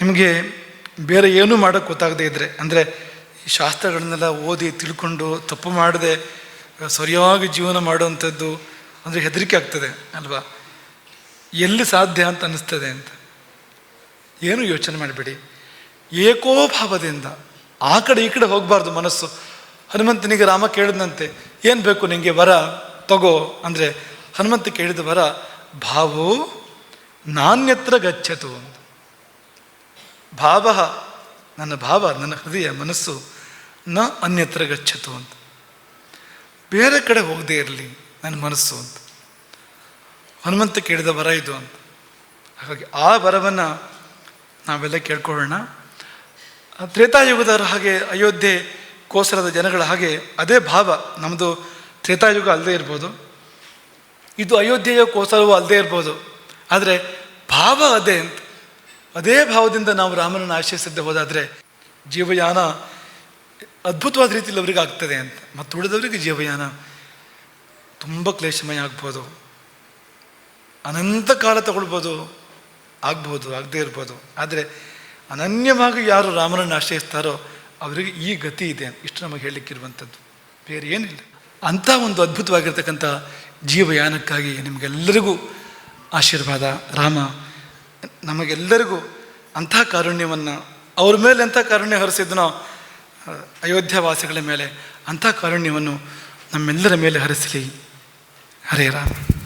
ನಿಮಗೆ ಬೇರೆ ಏನೂ ಮಾಡೋಕ್ಕೆ ಗೊತ್ತಾಗದೇ ಇದ್ದರೆ ಅಂದರೆ ಶಾಸ್ತ್ರಗಳನ್ನೆಲ್ಲ ಓದಿ ತಿಳ್ಕೊಂಡು ತಪ್ಪು ಮಾಡದೆ ಸರಿಯಾಗಿ ಜೀವನ ಮಾಡುವಂಥದ್ದು ಅಂದರೆ ಹೆದರಿಕೆ ಆಗ್ತದೆ, ಅಲ್ವಾ? ಎಲ್ಲಿ ಸಾಧ್ಯ ಅಂತ ಅನ್ನಿಸ್ತದೆ ಅಂತ. ಏನು ಯೋಚನೆ ಮಾಡಬೇಡಿ. ಏಕೋಭಾವದಿಂದ ಆ ಕಡೆ ಈ ಕಡೆ ಹೋಗಬಾರ್ದು ಮನಸ್ಸು. ಹನುಮಂತನಿಗೆ ರಾಮ ಕೇಳಿದಂತೆ ಏನು ಬೇಕು ನಿಮಗೆ ವರ ತಗೋ. ಅಂದರೆ ಹನುಮಂತ ಕೇಳಿದ ವರ ಭಾವೋ ನಾನ್ಯತ್ರ ಗಚ್ಚತು ಅಂತ. ಭಾವ, ನನ್ನ ಭಾವ, ನನ್ನ ಹೃದಯ, ಮನಸ್ಸು ನ ಅನ್ಯತ್ರ ಗಚ್ಚತು ಅಂತ. ಬೇರೆ ಕಡೆ ಹೋಗದೇ ಇರಲಿ, ನನ್ನ ಮನಸ್ಸು ಅಂತ. ಹನುಮಂತ ಕೇಳಿದ ವರ ಇದು ಅಂತ. ಹಾಗಾಗಿ ಆ ವರವನ್ನು ನಾವೆಲ್ಲ ಕೇಳ್ಕೊಳ್ಳೋಣ. ತ್ರೇತಾಯುಗದವರ ಹಾಗೆ, ಅಯೋಧ್ಯೆ ಕೋಸರದ ಜನಗಳ ಹಾಗೆ ಅದೇ ಭಾವ ನಮ್ಮದು ತ್ರೇತಾಯುಗ ಅಲ್ಲದೆ ಇರ್ಬೋದು. ಇದು ಅಯೋಧ್ಯೆಯ ಕೋಸರವೂ ಅಲ್ಲದೆ ಇರ್ಬೋದು. ಆದರೆ ಭಾವ ಅದೇ ಅಂತ. ಅದೇ ಭಾವದಿಂದ ನಾವು ರಾಮನನ್ನು ಆಶ್ರಯಿಸದೆ ಹೋದಾದರೆ ಜೀವಯಾನ ಅದ್ಭುತವಾದ ರೀತಿಯಲ್ಲಿ ಅವರಿಗೆ ಆಗ್ತದೆ ಅಂತ. ಮತ್ತು ಉಳಿದವರಿಗೆ ಜೀವಯಾನ ತುಂಬ ಕ್ಲೇಶಮಯ ಆಗ್ಬೋದು. ಅನಂತ ಕಾಲ ತಗೊಳ್ಬೋದು, ಆಗ್ಬೋದು, ಆಗದೇ ಇರ್ಬೋದು. ಆದರೆ ಅನನ್ಯವಾಗಿ ಯಾರು ರಾಮನನ್ನು ಆಶ್ರಯಿಸ್ತಾರೋ ಅವರಿಗೆ ಈ ಗತಿ ಇದೆ ಇಷ್ಟು ನಮಗೆ ಹೇಳಲಿಕ್ಕಿರುವಂಥದ್ದು. ಬೇರೆ ಏನಿಲ್ಲ. ಅಂಥ ಒಂದು ಅದ್ಭುತವಾಗಿರ್ತಕ್ಕಂಥ ಜೀವಯಾನಕ್ಕಾಗಿ ನಿಮಗೆಲ್ಲರಿಗೂ ಆಶೀರ್ವಾದ. ರಾಮ ನಮಗೆಲ್ಲರಿಗೂ ಅಂಥ ಕಾರುಣ್ಯವನ್ನು ಅವ್ರ ಮೇಲೆ ಎಂಥ ಕಾರುಣ್ಯ ಹರಿಸಿದ್ನೋ ಅಯೋಧ್ಯಾವಾಸಿಗಳ ಮೇಲೆ ಅಂಥ ಕಾರುಣ್ಯವನ್ನು ನಮ್ಮೆಲ್ಲರ ಮೇಲೆ ಹರಿಸಲಿ. ಹರೇ ರಾಮ.